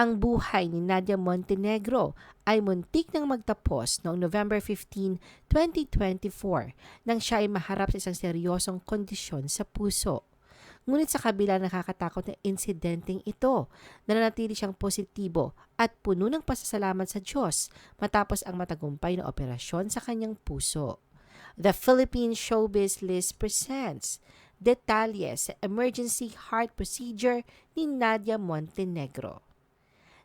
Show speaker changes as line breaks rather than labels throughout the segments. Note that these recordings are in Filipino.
Ang buhay ni Nadia Montenegro ay muntik nang magtapos noong November 15, 2024 nang siya ay maharap sa isang seryosong kondisyon sa puso. Ngunit sa kabila ng nakakatakot na insidenteng ito, nananatili siyang positibo at puno ng pasasalamat sa Diyos matapos ang matagumpay na operasyon sa kanyang puso. The Philippine Showbiz List presents detalye sa emergency heart procedure ni Nadia Montenegro.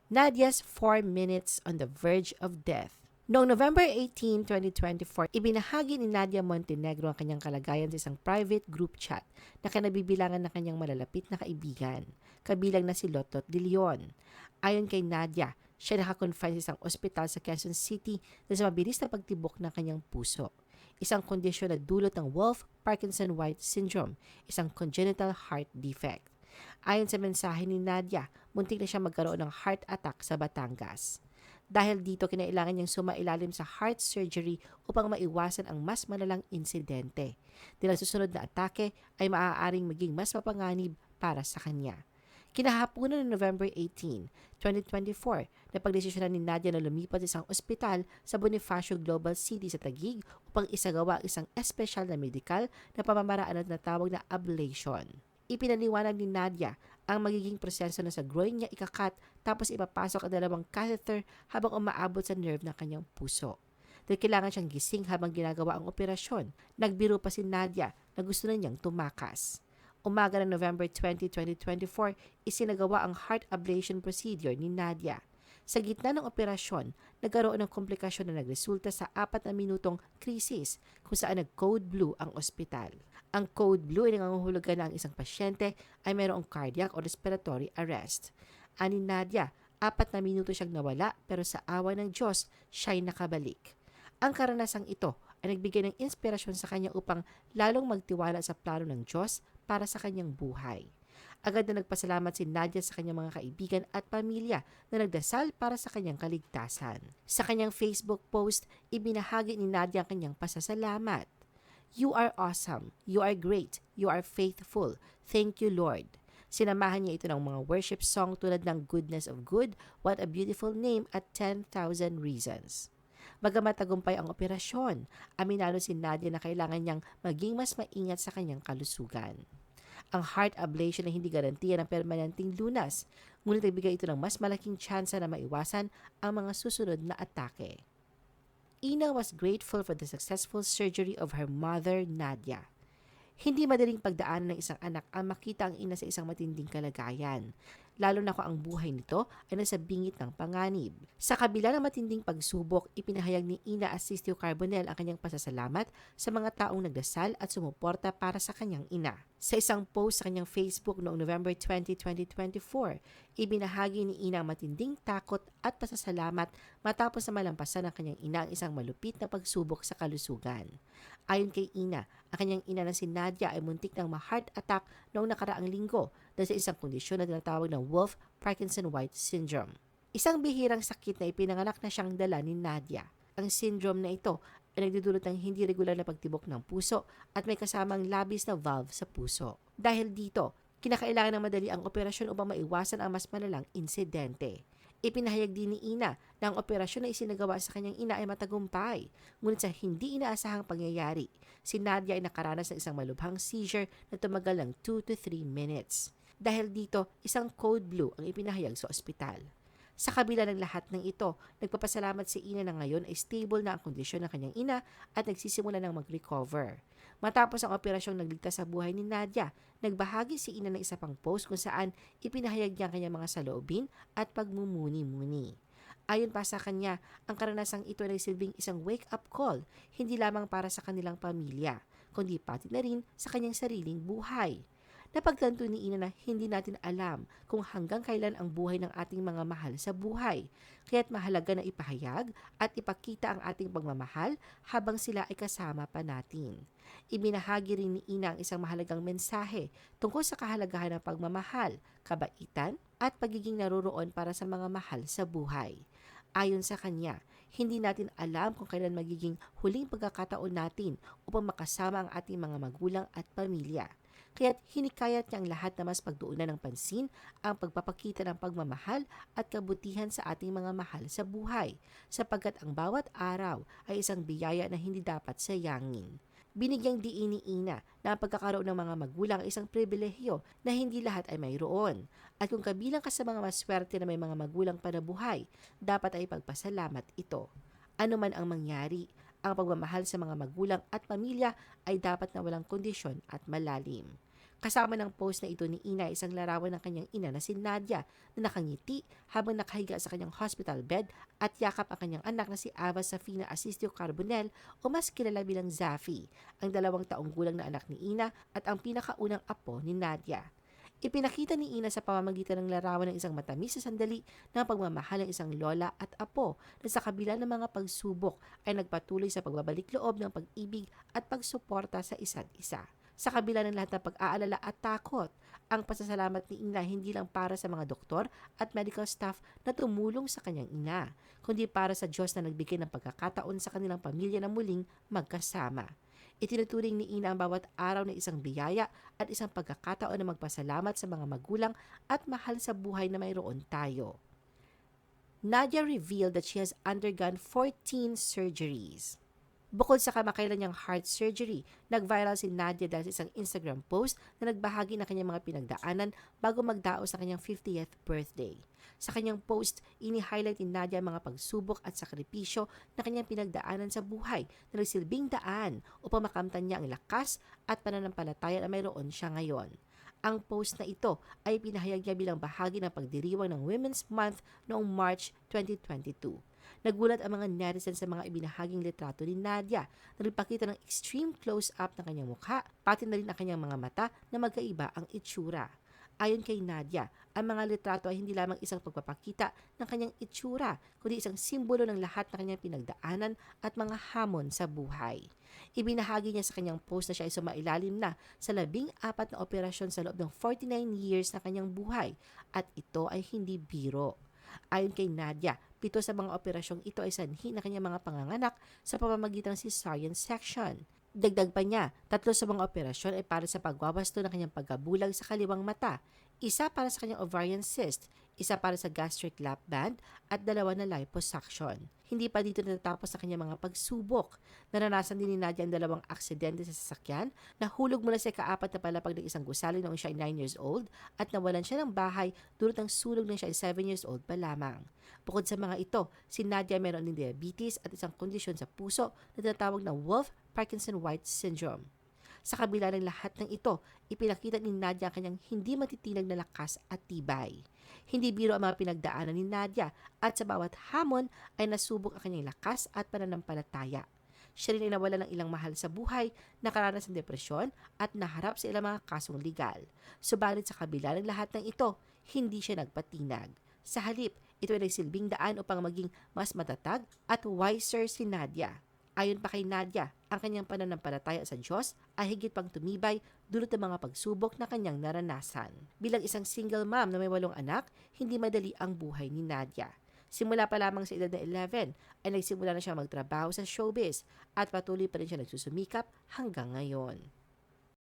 Nadia's 4 minutes on the verge of death. Noong November 18, 2024, ibinahagi ni Nadia Montenegro ang kanyang kalagayan sa isang private group chat na kanabibilangan ng kanyang malalapit na kaibigan, kabilang na si Lotot de Leon. Ayon kay Nadia, siya nakakonfine sa isang ospital sa Quezon City dahil sa mabilis na pagtibok ng kanyang puso. Isang kondisyon na dulot ng Wolff-Parkinson-White syndrome, isang congenital heart defect. Ayon sa mensahe ni Nadia, muntik na siya magkaroon ng heart attack sa Batangas. Dahil dito, kinailangan niyang sumailalim sa heart surgery upang maiwasan ang mas malalang insidente. Dahil susunod na atake ay maaaring maging mas mapanganib para sa kanya. Kinahaponan ng November 18, 2024, na pagdesisyonan ni Nadia na lumipat sa isang ospital sa Bonifacio Global City sa Taguig upang isagawa ang isang espesyal na medikal na pamamaraan na tinatawag na ablation. Ipinaliwanag ni Nadia ang magiging proseso na sa groin niya ikakat tapos ipapasok ang dalawang catheter habang umaabot sa nerve ng kanyang puso. Dahil kailangan siyang gising habang ginagawa ang operasyon, nagbiro pa si Nadia na gusto na niyang tumakas. Umaga ng November 20, 2024, isinagawa ang heart ablation procedure ni Nadia. Sa gitna ng operasyon, nagkaroon ng komplikasyon na nagresulta sa apat na minutong krisis kung saan nag-code blue ang ospital. Ang code blue ay nangangahulugan na ang isang pasyente ay mayroong cardiac o respiratory arrest. Ani Nadia, apat na minuto siyang nawala pero sa awa ng Diyos, siya'y nakabalik. Ang karanasang ito ay nagbigay ng inspirasyon sa kanya upang lalong magtiwala sa plano ng Diyos para sa kanyang buhay. Agad na nagpasalamat si Nadia sa kanyang mga kaibigan at pamilya na nagdasal para sa kanyang kaligtasan. Sa kanyang Facebook post, ibinahagi ni Nadia ang kanyang pasasalamat. You are awesome. You are great. You are faithful. Thank you, Lord. Sinamahan niya ito ng mga worship song tulad ng Goodness of Good, What a Beautiful Name at 10,000 Reasons. Bagamat tagumpay ang operasyon, aminado si Nadia na kailangan niyang maging mas maingat sa kanyang kalusugan. Ang heart ablation ay hindi garantiya ng permanenteng lunas, ngunit nagbigay ito ng mas malaking tsansa na maiwasan ang mga susunod na atake. Ina was grateful for the successful surgery of her mother, Nadia. Hindi madaling pagdaanan ng isang anak ang makita ang ina sa isang matinding kalagayan lalo na kung ang buhay nito ay nasa bingit ng panganib. Sa kabila ng matinding pagsubok, ipinahayag ni Ina Asistio Carbonel ang kanyang pasasalamat sa mga taong nagdasal at sumuporta para sa kanyang ina. Sa isang post sa kanyang Facebook noong November 20, 2024, ibinahagi ni Ina ang matinding takot at pasasalamat matapos na malampasan ng kanyang ina ang isang malupit na pagsubok sa kalusugan. Ayon kay Ina, ang kanyang ina na si Nadia ay muntik ng ma-heart attack noong nakaraang linggo dahil sa isang kondisyon na tinatawag ng Wolff-Parkinson-White syndrome. Isang bihirang sakit na ipinanganak na siyang dala ni Nadia. Ang syndrome na ito ay nagdudulot ng hindi regular na pagtibok ng puso at may kasamang labis na valve sa puso. Dahil dito, kinakailangan ng madali ang operasyon upang maiwasan ang mas malalang insidente. Ipinahayag din ni Ina na ang operasyon na isinagawa sa kanyang ina ay matagumpay, ngunit sa hindi inaasahang pangyayari, si Nadia ay nakaranas ng isang malubhang seizure na tumagal ng 2 to 3 minutes. Dahil dito, isang code blue ang ipinahayag sa ospital. Sa kabila ng lahat ng ito, nagpapasalamat si Ina na ngayon ay stable na ang kondisyon ng kanyang ina at nagsisimula ng mag-recover. Matapos ang operasyong nagligtas sa buhay ni Nadia, nagbahagi si Ina ng isa pang post kung saan ipinahayag niya ang kanyang mga saloobin at pagmumuni-muni. Ayon pa sa kanya, ang karanasang ito ay silbing isang wake-up call, hindi lamang para sa kanilang pamilya, kundi pati na rin sa kanyang sariling buhay. Napagtanto ni Ina na hindi natin alam kung hanggang kailan ang buhay ng ating mga mahal sa buhay. Kaya't mahalaga na ipahayag at ipakita ang ating pagmamahal habang sila ay kasama pa natin. Ibinahagi rin ni Ina ang isang mahalagang mensahe tungkol sa kahalagahan ng pagmamahal, kabaitan at pagiging naroroon para sa mga mahal sa buhay. Ayon sa kanya, hindi natin alam kung kailan magiging huling pagkakataon natin upang makasama ang ating mga magulang at pamilya. Kaya't hinikayat niya ang lahat na mas pagduunan ng pansin ang pagpapakita ng pagmamahal at kabutihan sa ating mga mahal sa buhay, sapagkat ang bawat araw ay isang biyaya na hindi dapat sayangin. Binigyang diin ni Ina na ang pagkakaroon ng mga magulang ay isang pribilehyo na hindi lahat ay mayroon. At kung kabilang ka sa mga maswerte na may mga magulang pa na buhay, dapat ay pagpasalamat ito. Ano man ang mangyari, ang pagmamahal sa mga magulang at pamilya ay dapat na walang kondisyon at malalim. Kasama ng post na ito ni Ina isang larawan ng kanyang ina na si Nadia na nakangiti habang nakahiga sa kanyang hospital bed at yakap ang kanyang anak na si Ava Safina Asistio Carbonel o mas kilala bilang Zafi, ang dalawang taong gulang na anak ni Ina at ang pinakaunang apo ni Nadia. Ipinakita ni Ina sa pamamagitan ng larawan ng isang matamis na sandali ng pagmamahal ng isang lola at apo na sa kabila ng mga pagsubok ay nagpatuloy sa pagbabalik loob ng pag-ibig at pagsuporta sa isa't isa. Sa kabila ng lahat ng pag-aalala at takot, ang pasasalamat ni Ina hindi lang para sa mga doktor at medical staff na tumulong sa kanyang ina, kundi para sa Diyos na nagbigay ng pagkakataon sa kanilang pamilya na muling magkasama. Itinuturing ni Ina ang bawat araw na isang biyaya at isang pagkakataon na magpasalamat sa mga magulang at mahal sa buhay na mayroon tayo. Nadia revealed that she has undergone 14 surgeries. Bukod sa kamakailan niyang heart surgery, nag-viral si Nadia dahil sa isang Instagram post na nagbahagi ng kanyang mga pinagdaanan bago magdao sa kanyang 50th birthday. Sa kanyang post, ini-highlight ni Nadia ang mga pagsubok at sakripisyo na kanyang pinagdaanan sa buhay na nagsilbing daan upang makamtan niya ang lakas at pananampalataya na mayroon siya ngayon. Ang post na ito ay pinahayag niya bilang bahagi ng pagdiriwang ng Women's Month noong March 2022. Nagulat ang mga netizens sa mga ibinahaging litrato ni Nadia na nagpakita ng extreme close-up ng kanyang mukha, pati na rin ang kanyang mga mata na magkaiba ang itsura. Ayon kay Nadia, ang mga litrato ay hindi lamang isang pagpapakita ng kanyang itsura, kundi isang simbolo ng lahat ng kanyang pinagdaanan at mga hamon sa buhay. Ibinahagi niya sa kanyang post na siya ay sumailalim na sa labing apat na operasyon sa loob ng 49 years na kanyang buhay at ito ay hindi biro. Ayon kay Nadia, pito sa mga operasyong ito ay sanhi na kanyang mga panganganak sa pamamagitan ng cesarean section. Dagdag pa niya, tatlo sa mga operasyon ay para sa pagwawasto ng kanyang pagkabulag sa kaliwang mata, isa para sa kanyang ovarian cyst, isa para sa gastric lap band, at dalawa na liposuction. Hindi pa dito natatapos sa kanyang mga pagsubok. Naranasan din ni Nadia ang dalawang aksidente sa sasakyan, nahulog mula sa ikaapat na palapag ng isang gusali noong siya ay 9 years old at nawalan siya ng bahay dulot ng sunog ng siya ay 7 years old pa lamang. Bukod sa mga ito, si Nadia meron din diabetes at isang kondisyon sa puso na tinatawag na Wolf Parkinson-White syndrome. Sa kabila ng lahat ng ito, ipinakita ni Nadia ang kanyang hindi matitinag na lakas at tibay. Hindi biro ang mga pinagdaanan ni Nadia at sa bawat hamon ay nasubok ang kanyang lakas at pananampalataya. Siya rin ay nawala ng ilang mahal sa buhay, nakaranas ng depresyon at naharap sa ilang mga kasong legal. Subalit sa kabila ng lahat ng ito, hindi siya nagpatinag. Sa halip, ito ay nagsilbing daan upang maging mas matatag at wiser si Nadia. Ayon pa kay Nadia, ang kanyang pananampalataya sa Diyos ay higit pang tumibay dulot ng mga pagsubok na kanyang naranasan. Bilang isang single mom na may walong anak, hindi madali ang buhay ni Nadia. Simula pa lamang sa edad na 11 ay nagsimula na siya magtrabaho sa showbiz at patuloy pa rin siya nagsusumikap hanggang ngayon.